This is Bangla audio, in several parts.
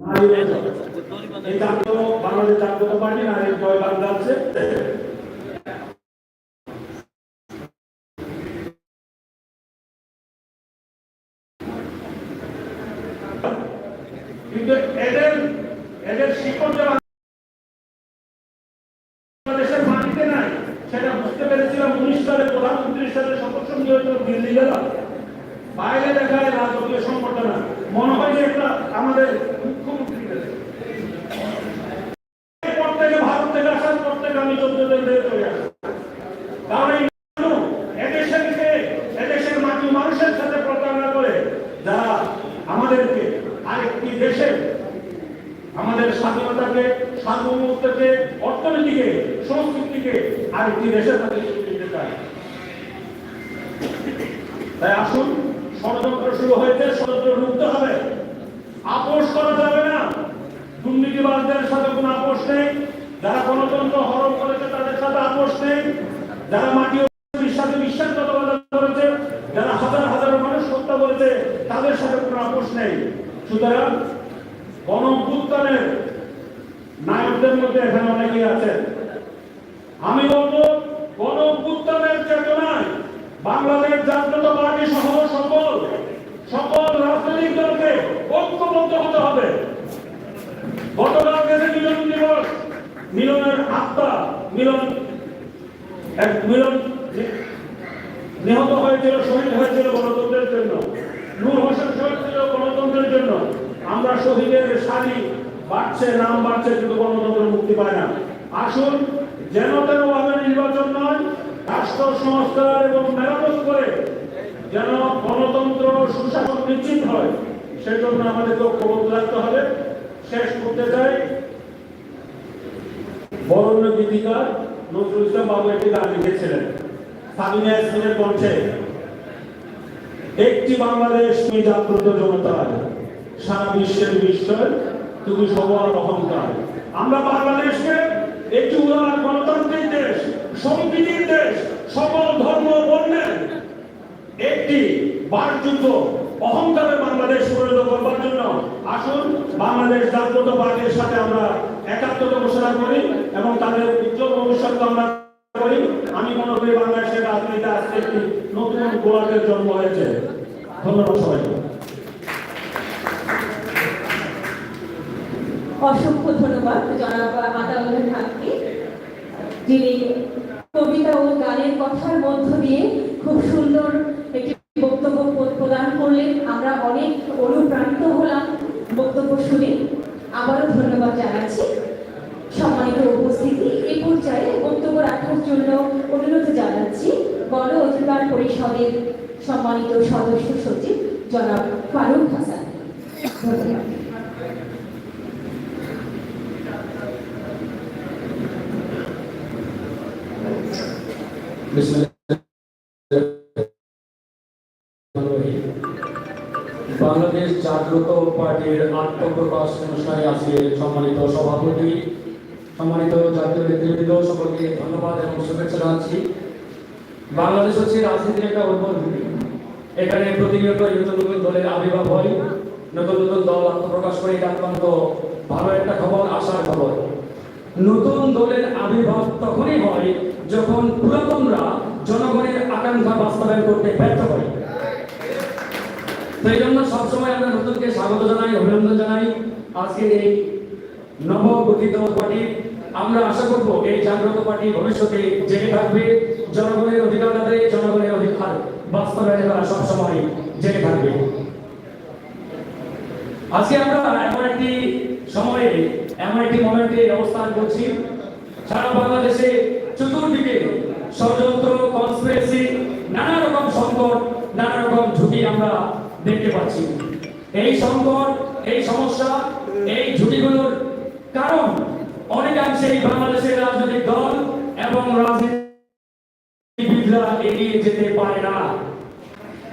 এই জাতীয় বাংলাদেশ জাতীয় পার্টি নারীর জয় বাংলা কিন্তু এদের এদের শিকড় যে বাংলাদেশের মাটিতে নাই সেটা বুঝতে পেরেছিলাম উনিশ সালে প্রধানমন্ত্রীর সাথে শপথ সঙ্গে হয়তো দিল্লি গেলাম বাইরে দেখায় রাজকীয় সংগঠন মনে হয় যে একটা আমাদের মুখ্যমন্ত্রী গেছে। এরপর থেকে ভারত থেকে আসার পর থেকে আমি চোদ্দ দিন ধরে চলে আসি কারণ এই মানুষ এদেশের কে এদেশের মাটি মানুষের সাথে প্রতারণা করে যারা আমাদেরকে আরেকটি দেশে আমাদের স্বাধীনতাকে সার্বভৌমত্বকে অর্থনীতিকে সংস্কৃতিকে আরেকটি দেশের সাথে যুক্ত দিতে চায় তাই আসুন ষড়যন্ত্র শুরু হয়েছে ষড়যন্ত্র রুখতে হবে আপোষ করা যাবে না দুর্নীতিবাজদের সাথে কোনো আপোষ নেই, যারা গণতন্ত্র হরণ করেছে তাদের সাথে আপোষ নেই, যারা মাটি সাথে বিশ্বাস বিশ্বাসঘাতকতা করেছে, যারা হাজার হাজার মানুষ হত্যা করেছে, তাদের সাথে কোনো আপোষ নেই। সুতরাং গণ অভ্যুত্থানের নায়কদের মধ্যে এখানে অনেকেই আছেন আমি বলব গণ অভ্যুত্থানের চেতনায় বাংলাদেশ জাতীয় পার্টি সহ সকল সকল রাজনৈতিক দলকে ঐক্যবদ্ধ হতে হবে গতকাল গেছে মিলন দিবস। মিলনের আত্মা, মিলন এক মিলন নিহত হয়েছিল, শহীদ হয়েছিল গণতন্ত্রের জন্য। নূর হোসেন শহীদ ছিল গণতন্ত্রের জন্য। আমরা শহীদের সারি বাড়ছে, নাম বাড়ছে, কিন্তু গণতন্ত্র মুক্তি পায় না। আসুন, যেন তেন ভাবে নির্বাচন নয়, রাষ্ট্র, সংস্কার এবং মেরামত করে যেন গণতন্ত্র সুশাসন নিশ্চিত হয়। সেজন্য আমাদেরকে ঐক্যবদ্ধ রাখতে হবে। করতে চাই। বরণ্য গীতিকার নজরুল ইসলাম বাবু একটি গান লিখেছিলেন, সাবিনা ইয়াসমিনের কণ্ঠে। একটি বাংলাদেশ তুমি জাগ্রত জনতার, সারা বিশ্বের বিস্ময় তুমি সবার অহংকার। আমরা বাংলাদেশকে একটি উদার গণতান্ত্রিক দেশ সম্প্রীতির দেশ, সকল ধর্ম বর্ণের একটি বাসযোগ্য অহংকারের বাংলাদেশ পরিণত করবার জন্য আসুন বাংলাদেশ জাগ্রত পার্টির সাথে আমরা একাত্মতা ঘোষণা করি এবং তাদের উজ্জ্বল ভবিষ্যৎ আমরা করি। আমি মনে করি বাংলাদেশের রাজনীতিতে আজকে একটি নতুন গোলাপের জন্ম হয়েছে। ধন্যবাদ সবাইকে। অসংখ্য ধন্যবাদ জনাব আদালতের হাতকে, যিনি কবিতা ও গানের কথার মধ্য দিয়ে খুব সুন্দর একটি বক্তব্য প- প্রদান করলেন আমরা অনেক অনুপ্রাণিত হলাম বক্তব্য শুনে আবারও ধন্যবাদ জানাচ্ছি সম্মানিত উপস্থিতি এ পর্যায়ে বক্তব্য রাখার জন্য অনুরোধ জানাচ্ছি গণ অধিকার পরিষদের সম্মানিত সদস্য সচিব জনাব ফারুক হাসান। ধন্যবাদ। পার্টির আত্মপ্রকাশ অনুষ্ঠানে আছে সম্মানিত সভাপতি, সম্মানিত জাতীয় নেতৃবৃন্দ, সকলকে ধন্যবাদ এবং শুভেচ্ছা জানাচ্ছি। বাংলাদেশ হচ্ছে রাজনীতির একটা উদ্বোধনী। এখানে প্রতিনিয়ত নতুন নতুন দলের আবির্ভাব হয়, নতুন নতুন দল আত্মপ্রকাশ করে এটা অত্যন্ত ভালো একটা খবর, আশার খবর। নতুন দলের আবির্ভাব তখনই হয় যখন পুরাতনরা জনগণের আকাঙ্ক্ষা বাস্তবায়ন করতে ব্যর্থ হয়। সেই জন্য সবসময় আমরা নতুনকে স্বাগত জানাই, অভিনন্দন জানাই। আজকে এই নবগঠিত পার্টি, আমরা আশা করব এই জাগ্রত পার্টি ভবিষ্যতে জেগে থাকবে। জনগণের অধিকার আদায়ে জনগণের অধিকার বাস্তবায়নে তারা সবসময় জেগে থাকবে। আজকে আমরা এমন একটি সময়ে, এমন একটি মোমেন্টে অবস্থান করছি। সারা বাংলাদেশে চতুর্দিকে ষড়যন্ত্র কনস্পিরেসি নানা রকম সংকট, নানা রকম ঝুঁকি আমরা দেখতে পাচ্ছি। এই সংকট, এই সমস্যা, এই ঝুঁকিগুলোর কারণ অনেকাংশেই বাংলাদেশের রাজনৈতিক দল এবং রাজনীতিবিদরা এগিয়ে যেতে পারে না।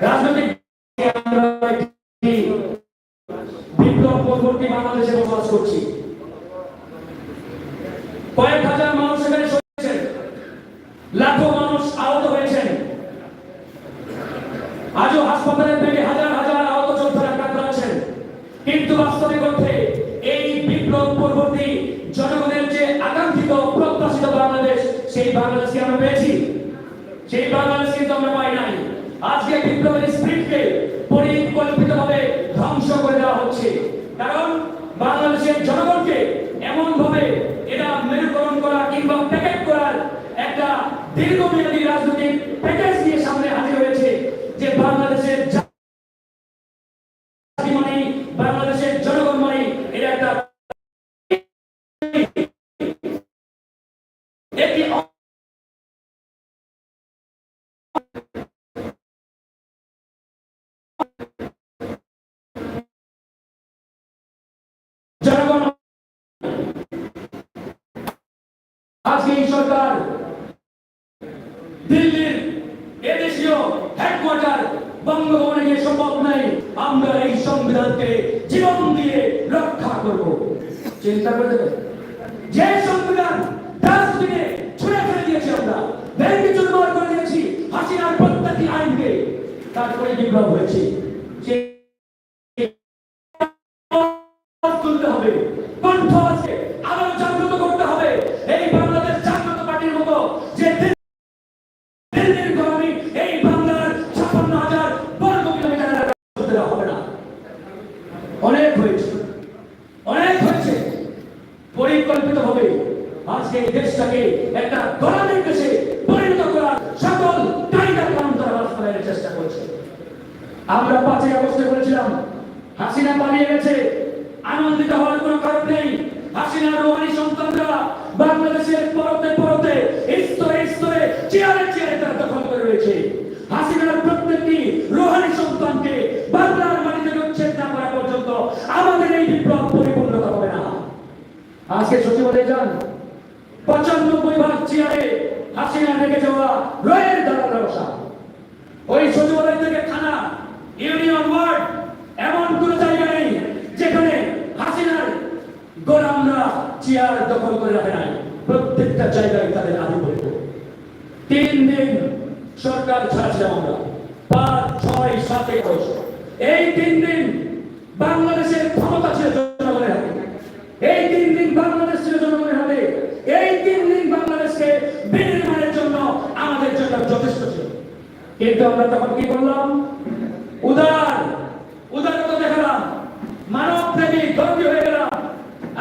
রাজনৈতিক আমরা একটি বিপ্লব পরবর্তী বাংলাদেশে বসবাস করছি কয়েক হাজার মানুষ এখানে শহীদ হয়েছেন লাখো মানুষ আহত হয়েছেন আজও হাসপাতালের বেডে হাজার হাজার আহত যোদ্ধারা কাতরাচ্ছেন কিন্তু বাস্তবিক অর্থে বিপ্লব পরবর্তী জনগণের যে আকাঙ্ক্ষিত প্রত্যাশিত বাংলাদেশ সেই বাংলাদেশকে আমরা পেয়েছি? সেই বাংলাদেশ কিন্তু আমরা পাই নাই। আজকে বিপ্লবের স্পিরিটকে পরিকল্পিতভাবে ধ্বংস করে দেওয়া হচ্ছে। কারণ আজকে এই সরকার দিল্লির এদেশীয় হেডকোয়ার্টার বঙ্গভবনে গিয়ে শপথ নেই আমরা এই সংবিধানকে জীবন দিয়ে রক্ষা করব। চিন্তা করে দেবেন যে সংবিধান ডাস্টবিনে ছুঁড়ে ফেলে দিয়েছি আমরা ভেঙে চুরমার করে দিয়েছি হাসিনার প্রত্যেকটি আইনকে, তারপরে বিপ্লব হয়েছে। আজকে দেশটাকে একটা গোলামের দেশে পরিণত করার সকল কায়দা কানুন তারা বাস্তবায়নের চেষ্টা করছে। আমরা পাঁচই আগস্টে বলেছিলাম, হাসিনা পালিয়ে গেছে, আনন্দিত হওয়ার কোনো কারণ নেই। হাসিনার রোহানি সন্তানরা বাংলাদেশের পরতে পরতে স্তরে স্তরে চেয়ারে চেয়ারে তারা দখল করে রয়েছে। হাসিনার প্রত্যেকটি রোহানি সন্তানকে বাংলার মাটি থেকে উচ্ছেদ না করা পর্যন্ত আমাদের এই বিপ্লব পরিপূর্ণতা হবে না। আজকে সচিবালয়ে যান চেয়ারে হাসিনা রেখে যাওয়া রয়ের দালালরা বসা ওই সচিবালয় থেকে থানা, ইউনিয়ন ওয়ার্ড, এমন কোন জায়গা নেই যেখানে হাসিনার গোলামরা চেয়ার দখল করে রাখে নাই। প্রত্যেকটা জায়গায় তাদের আধিপত্য। তিন দিন সরকার ছাড়ছিলাম আমরা। পাঁচ, ছয়, সাতে আগস্ট এই তিন দিন বাংলাদেশের ক্ষমতা ছিল জনগণের এই তিন দিন বাংলাদেশ ছিল জনগণের হাতে এই তিন দিন বাংলাদেশকে বিনির্মাণের জন্য আমাদের জন্য যথেষ্ট ছিল কিন্তু আমরা তখন কি করলাম? উদার, উদারতা দেখালাম। মানব প্রেমী দর্জি হয়ে গেলাম।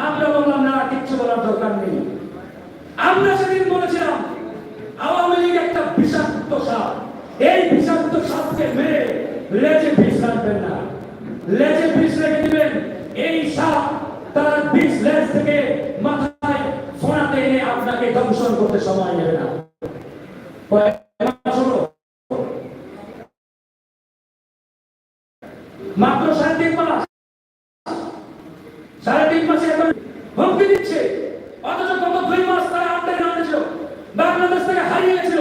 আমরা বললাম, না, কিচ্ছু বলার দরকার নেই। আমরা সেদিন বলেছিলাম, আওয়ামী লীগ একটা বিষাক্ত সাপ। এই বিষাক্ত সাপকে মেরে লেজে বিষ রাখবেন না। লেজে বিষ রেখে দিবেন। এই সাপ তার বিষ লেজ থেকে মাথায় ফোনাতে এনে আপনাকে দংশন করতে সময় নেবে না কয়েক মাস হলো মাত্র সাড়ে তিন মাস সাড়ে তিন মাসে এখন হুমকি দিচ্ছে অথচ গত দুই মাস তারা আন্ডারে নামে ছিল বাংলাদেশ থেকে হারিয়ে গেছিল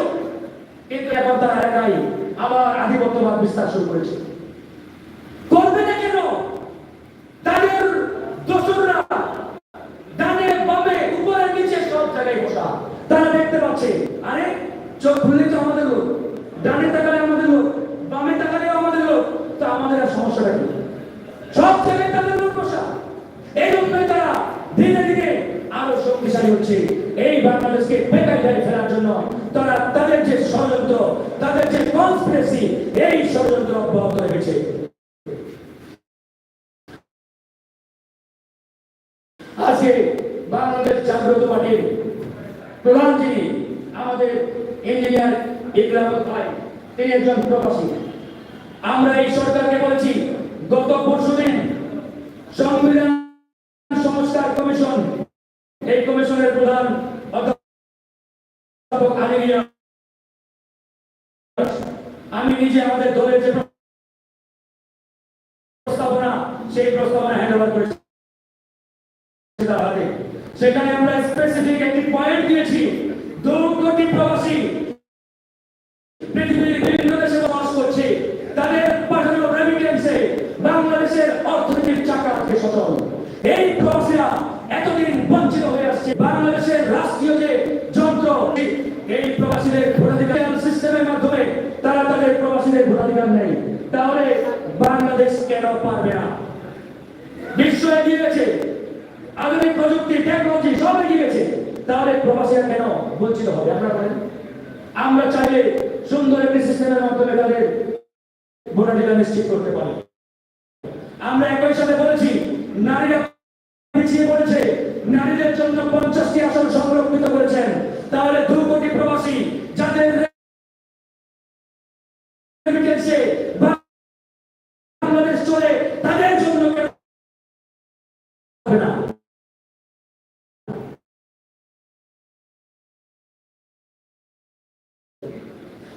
এখন আবার আধিপত্যবাদ বিস্তার শুরু করেছে। করবে না কেন? তাদের দোসররা ডানে বামে উপরে নিচে সব জায়গায় বসা। তারা দেখতে পাচ্ছে, আরে, চোখ খুললে তো আমাদের লোক, ডানে তাকালে আমাদের লোক, বামে তাকালে আমাদের লোক, তো আমাদের আর সমস্যাটা কি? সব জায়গায় তাদের লোক বসা। এই জন্যই তারা ধীরে ধীরে আরও শক্তিশালী হচ্ছে এই বাংলাদেশকে বেকায়দায় ফেরার জন্য তারা তাদের যে ষড়যন্ত্র, তাদের যে কনস্পিরেসি এই ষড়যন্ত্র অব্যাহত রেখেছে। আজকে বাংলাদেশ জাগ্রত পার্টির প্রধান যিনি, আমাদের ইঞ্জিনিয়ার ইকরাম ভাই, তিনি একজন প্রবাসী। আমরা এই সরকারকে বলেছি, গত পরশুদিন সংবিধান আমি নিজে আমাদের দলের যে প্রস্তাবনা, সেই প্রস্তাবনা হ্যান্ডওভার করেছি। সেখানে আমরা স্পেসিফিক একটি পয়েন্ট দিয়েছি দু কোটি প্রবাসী পৃথিবীর বিভিন্ন দেশে বাস করছে তাদের পাঠানো রেমিটেন্সে বাংলাদেশের অর্থনীতির চাকা থেকে সচল এই প্রবাসীরা এতদিন বঞ্চিত হয়ে আসছে বাংলাদেশের রাষ্ট্রীয় যে যন্ত্র এই প্রবাসীদের ভোটাধিকার সিস্টেমের মাধ্যমে তারা তাদের প্রবাসীদের ভোটাধিকার নেই তাহলে বাংলাদেশ কেন পারবে না। বিশ্ব এগিয়ে গেছে আধুনিক প্রযুক্তি টেকনোলজি সব এগিয়ে গেছে তাহলে কেন হবে? আপনারা বলেন। আমরা চাইলে সুন্দর একটি সিস্টেমের মাধ্যমে তাদের ভোটাধিকার নিশ্চিত করতে পারি। আমরা একই সাথে বলেছি, নারীরা পিছিয়ে পড়েছে। নারীদের জন্য পঞ্চাশটি আসন সংরক্ষিত করেছেন। তাহলে দু কোটি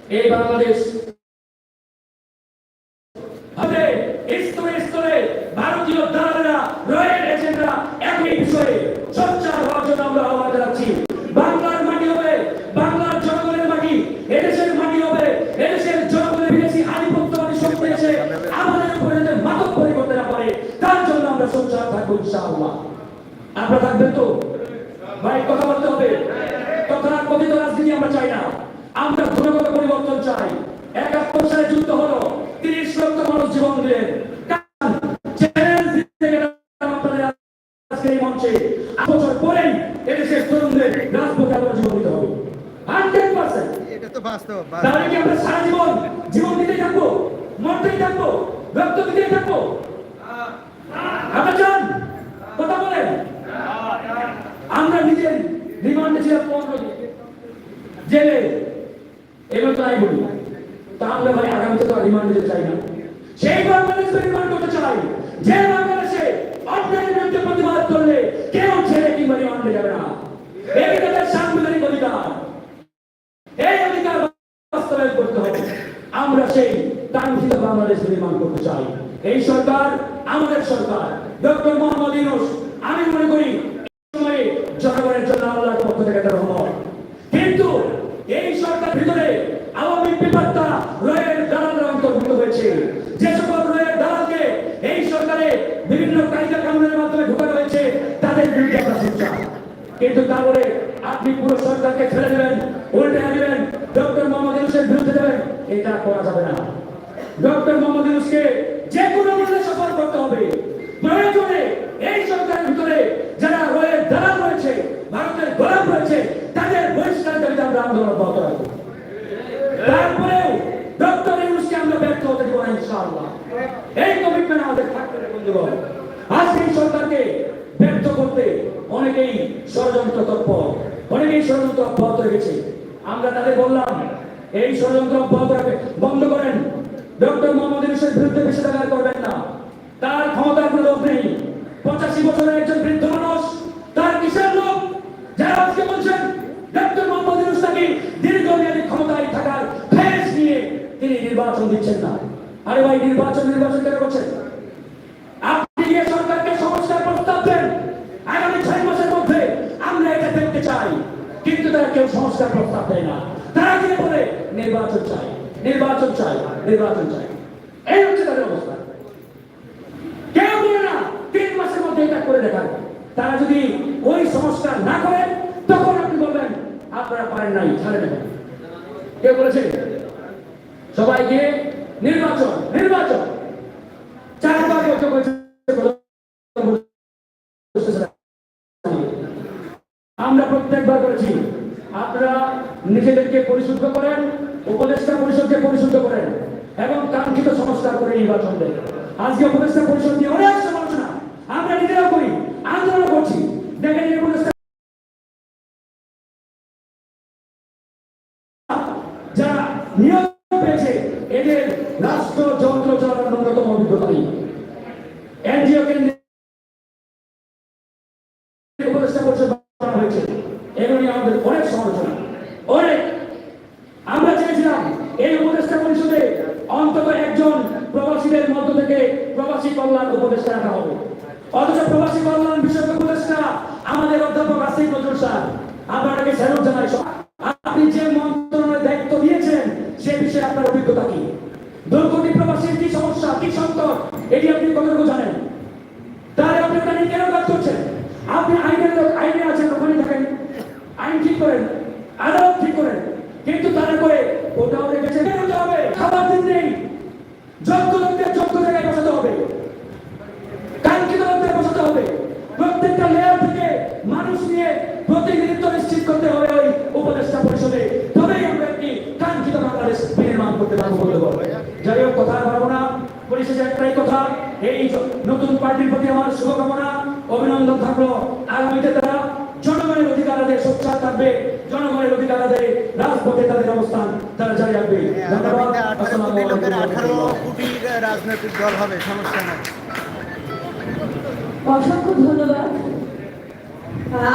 এই বাংলাদেশ হবে স্তরে স্তরে ভারতীয় দালালেরা রয়্যাল এজেন্টরা একই বিষয়ে সোচ্চার হওয়ার জন্য আমরা আহ্বান জানাচ্ছি বাংলার মাটি হবে বাংলার জনগণের মাটি এদেশের মাটি হবে এদেশের জনগণের বিদেশি আধিপত্যবাদী শক্তি এসে আমাদের উপরে যাতে মাদক পরি করতে না পারে তার জন্য আমরা সোচ্চার থাকব ইনশাআল্লাহ আপনারা থাকবেন তো ভাই কথা বলতে হবে তথা কথিত রাজনীতি আমরা চাই না আমরা গুণগত পরিবর্তন চাই একাত্তর সালে যুদ্ধ হলো তিরিশ লক্ষ মানুষ জীবন দিলেন। কারণ চ্যালেঞ্জ দিতে গেলে আপনাদের আজকে এই মঞ্চে। বছর পরেই এদেশের তরুণদের রাজপথে আবার জীবন দিতে হবে। হান্ড্রেড পার্সেন্ট এটা তো বাস্তব তাহলে কি আমরা সারা জীবন জীবন দিতে থাকব? মরতেই থাকব? রক্ত দিতেই থাকব? আমরা চান কথা বলেন। আমরা নিজের রিমান্ডে ছিলাম পনেরো জেলে এবার তো নাই বলি। তা আমরা ভাই আগামীতে তো রিমান্ডে যেতে চাই না। সেই বাংলাদেশকে রিমান্ড করতে চাই। যে বাংলাদেশে অন্যায়ের বিরুদ্ধে প্রতিবাদ করলে কেউ ছেড়ে কিংবা রিমান্ডে যাবে না। এই তাদের সাংবিধানিক অধিকার। এই অধিকার বাস্তবায়ন করতে হবে। আমরা সেই কাঙ্ক্ষিত বাংলাদেশ নির্মাণ করতে চাই। এই সরকার আমাদের সরকার। ডক্টর মোহাম্মদ ইউনুস, আমি মনে করি এই সময়ে জনগণের জন্য আল্লাহর পক্ষ থেকে একটা রহমত কিন্তু এই সরকার ভিতরে আওয়ামী বিপাত্তা রয়ের দালালরা অন্তর্ভুক্ত হয়েছে যে সকল রয়ের দালালকে এই সরকারে বিভিন্ন কায়দা কানুনের মাধ্যমে ঢোকানো হয়েছে তাদের বিরুদ্ধে আমরা সোচ্চার কিন্তু তারপরে আপনি পুরো সরকারকে ছেড়ে দেবেন, উল্টে দেবেন ডক্টর মোহাম্মদ ইউসের বিরুদ্ধে দেবেন। এটা করা যাবে না। ডক্টর মোহাম্মদ ইউনুসকে যে কোনো মূল্যে সফল করতে হবে প্রয়োজনে এই সরকারের ভিতরে যারা রয়ের দালাল রয়েছে ভারতের গোলাম রয়েছে তাদের বহিষ্কার দাবিতে আমরা আন্দোলন অব্যাহত রাখব তারপরেও ডক্টর ইউনুসকে আমরা ব্যর্থ হতে দেবো না ইনশাআল্লাহ এই কমিটমেন্ট আমাদের থাকতে হবে বন্ধুগণ আজকে এই সরকারকে ব্যর্থ করতে অনেকেই ষড়যন্ত্র তৎপর অনেকেই ষড়যন্ত্র অব্যাহত রেখেছে আমরা তাদের বললাম, এই ষড়যন্ত্র অব্যাহত রাখবে। বন্ধ করেন। ডক্টর মোহাম্মদ ইউনুসের বিরুদ্ধে নিষেধাজ্ঞা করবেন না। তার ক্ষমতার কোনো লোক নেই। পঁচাশি বছরের একজন বৃদ্ধ মানুষ, তার কিসের লোক যারা আজকে বলছেন, ডক্টর মোহাম্মদ ইউনুস নাকি দীর্ঘমেয়াদী ক্ষমতায় থাকার ফেস নিয়ে তিনি নির্বাচন দিচ্ছেন না। আরে ভাই, নির্বাচন নির্বাচন কেন করছেন আপনি গিয়ে সরকারকে সংস্কার প্রস্তাব দেন আগামী ছয় মাসের মধ্যে আমরা এটা দেখতে চাই কিন্তু তারা কেউ সংস্কার প্রস্তাব দেয় না তারা গিয়ে বলে নির্বাচন চাই নির্বাচন চাই নির্বাচন চাই। এই হচ্ছে তাদের অবস্থা। কেউ বলে না, তিন মাসের মধ্যে এটা করে দেখান তারা যদি ওই সংস্কার না করেন তখন আপনি বলবেন, আপনারা পারেন নাই, ছাড়ে দেবেন। কে বলেছে? সবাইকে নির্বাচন নির্বাচন। চারবার বৈঠক হয়েছে আমরা প্রত্যেকবার করেছি আপনারা নিজেদেরকে পরিশুদ্ধ করেন উপদেষ্টা পরিষদকে পরিশুদ্ধ করেন এবং কাঙ্ক্ষিত সংস্কার করে নির্বাচন দেয় আজকে উপদেষ্টা পরিষদ নিয়ে অনেক সমালোচনা। আমরা নিজেরাও করি, আন্দোলন করছি। দেখেন উপদেষ্টা অন্যতম অভিজ্ঞতা নেই। এনজিও কেন্দ্রে উপদেষ্টা পরিষদ বানানো হয়েছে এগুলো নিয়ে আমাদের অনেক সমালোচনা অনেক আমরা চেয়েছিলাম এই উপদেষ্টা পরিষদে অন্তত একজন প্রবাসীদের মধ্য থেকে প্রবাসী কল্যাণ উপদেষ্টা রাখা হবে অথচ প্রবাসী কল্যাণ বিষয়ক উপদেষ্টা আমাদের অধ্যাপক আসিফ নজরুল স্যার আপনাকে স্যালুট জানাই আপনি যে মন্ত্রণালয়ের দায়িত্ব দিয়েছেন সে বিষয়ে আপনার অভিজ্ঞতা কি দুর্গতি প্রবাসীর কি সমস্যা কি সংকট এটি আপনি কতটুকু জানেন? তাহলে আপনি ওটা নিয়ে কেন কাজ করছেন? আপনি আইনের লোক, আইনে আছেন, ওখানে থাকেন। আইন ঠিক করেন, আদালত ঠিক করেন। কিন্তু তারা করে ওটাও রেখেছে বেরোতে হবে। খাবার দিন নেই। যোগ্য লোকদের যোগ্য জায়গায় বসাতে হবে। কাঙ্ক্ষিত লোকদের বসাতে হবে। প্রত্যেকটা লেয়ার মানুষ নিয়ে প্রতিনিধিত্ব নিশ্চিত করতে হবে ওই উপদেষ্টা পরিষদে তবেই আমরা একটি কাঙ্ক্ষিত বাংলাদেশ বিনির্মাণ করতে পারব বলে বলব যাই হোক কথা আর বাড়াবো না পরিশেষে একটাই কথা এই নতুন পার্টির প্রতি আমার শুভকামনা অভিনন্দন থাকল। আগামীতে তারা জনগণের অধিকার আদায়ে সোচ্চার থাকবে জনগণের অধিকার আদায়ে রাজপথে তাদের অবস্থান তারা জারি রাখবে। ধন্যবাদ। আঠারো কোটির রাজনৈতিক দল হবে সমস্যা নাই। অসংখ্য ধন্যবাদ।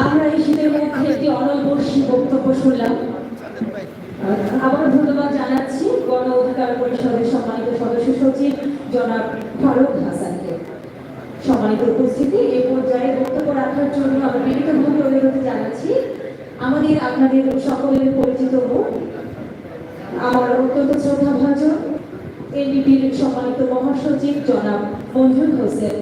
আমরা এই শীতের মধ্যে একটি অনলবর্ষী বক্তব্য শুনলাম। আবার ধন্যবাদ জানাচ্ছি গণ অধিকার পরিষদের সম্মানিত সদস্য সচিব জনাব ফারুক হাসানকে সম্মানিত উপস্থিতি। এ পর্যায়ে বক্তব্য রাখার জন্য আমরা বিনীতভাবে অনুরোধ জানাচ্ছি। আমাদের আপনাদের সকলের পরিচিত হোক, আমার অত্যন্ত শ্রদ্ধাভাজন, এনডিপির সম্মানিত মহাসচিব জনাব মঞ্জুর হোসেন।